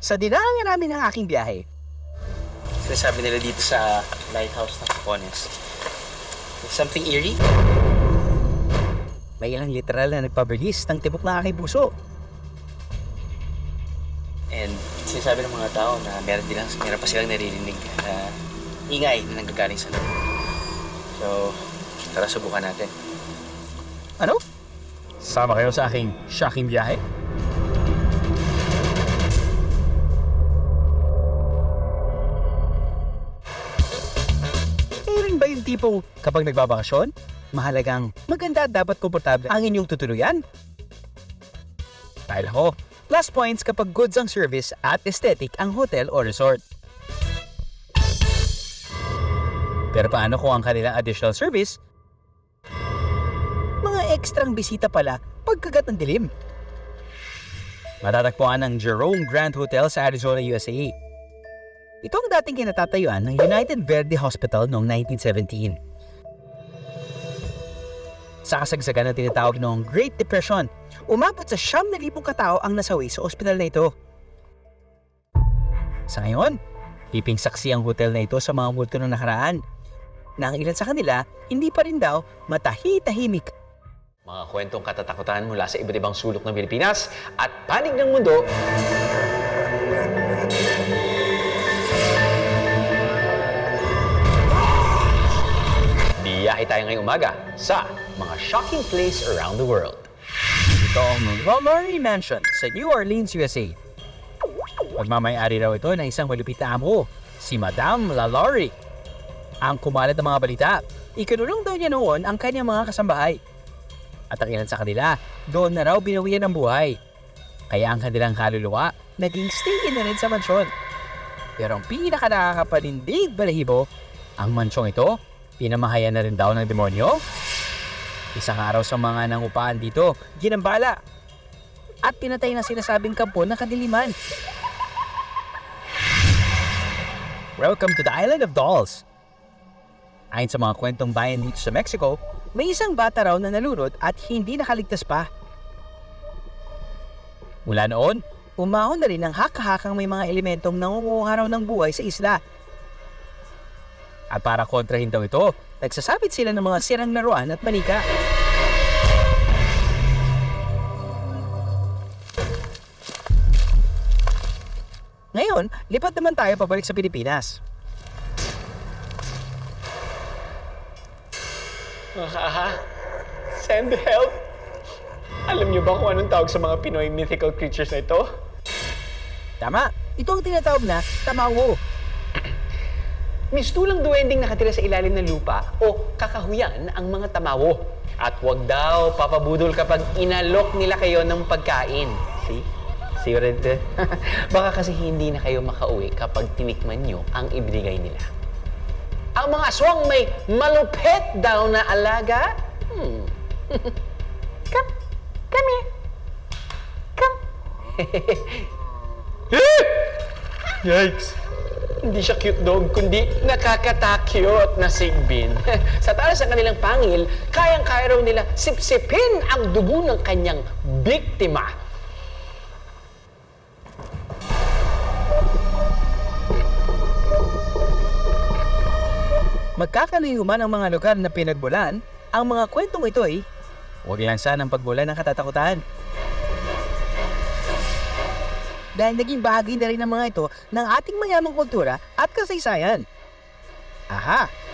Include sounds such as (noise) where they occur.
Sa dinami namin ng aking biyahe, Sinasabi nila dito sa lighthouse ng Capones. Something eerie? may ilang literal na nagpabilis ng tibok na aking puso. And sinasabi ng mga tao na meron, din, meron pa silang naririnig na ingay na nanggagaling sa loob. So, tara subukan natin. Ano? Sama kayo sa aking shocking biyahe? Kayo ba yung tipong kapag nagbabakasyon, mahalagang maganda at dapat komportable ang inyong tutuluyan? Dahil ako, plus points kapag goods ang service at aesthetic ang hotel o resort. Pero paano kung ang kanilang additional service mga ekstrang bisita pala pagkagat ng dilim. Matatagpuan ang Jerome Grand Hotel sa Arizona, USA. Ito ang dating kinatatayuan ng United Verde Hospital noong 1917. Sa kasagsagan na tinatawag noong Great Depression, umabot sa siyam na libong katao ang nasawi sa ospital na ito. Sa ngayon, piping saksi ang hotel na ito sa mga multo ng nakaraan na ang ilan sa kanila hindi pa rin daw matahi-tahimik Mga kwentong katatakutan mula sa iba't ibang sulok ng Pilipinas at panig ng mundo. Tayo ngayong umaga sa mga shocking place around the world. Ito ang Lalaurie Mansion sa New Orleans, USA. Pagmamayari raw ito ng isang malupit na amo, si Madame Lalaurie. Ang kumalat ng mga balita, ikinulong daw niya noon ang kanyang mga kasambahay. At ang ilan sa kanila, doon na raw binawian ng buhay. Kaya ang kanilang kaluluwa, naging stay na rin sa mansyon. Pero ang pinaka nakakapanindig balahibo, ang mansyong ito, pinamahayan na rin daw ng demonyo. Isang araw sa mga nangupahan dito, ginambala. At pinatay na sinasabing kampo ng kadiliman. Welcome to the Island of Dolls. Ayon sa mga kwentong bayan dito sa Mexico, may isang bata raw na nalunod at hindi nakaligtas pa. Mula noon, umahon na rin ang haka-hakang may mga elementong nangunguha raw ng buhay sa isla. At para kontrahin daw ito, nagsasabit sila ng mga sirang laruan at manika. Ngayon, lipat naman tayo pabalik sa Pilipinas. Aha, send help. Alam niyo ba kung anong tawag sa mga Pinoy mythical creatures na ito? Tama, ito ang tinatawag na tamawo. Mistulang duwending nakatira sa ilalim ng lupa o kakahuyan ang mga tamawo. At wag daw papabudol kapag inalok nila kayo ng pagkain. See? See what I? (laughs) Baka kasi hindi na kayo makauwi kapag tinikman nyo ang ibigay nila. Ang mga aswang may malupet daw na alaga? Hmm. (laughs) come. Come here. Come. (laughs) Yikes! Hindi siya cute dog, kundi nakakatakyot na sigbin. (laughs) sa talas ng kanilang pangil, kayang-kaya raw nila sipsipin ang dugo ng kanyang biktima. Magkakanayuman ang mga lugar na pinagbulan, ang mga kwentong ito ay huwag lang sanang pagbulan ng katatakutan. Dahil naging bahagi na rin ng mga ito ng ating mayamang kultura at kasaysayan. Aha!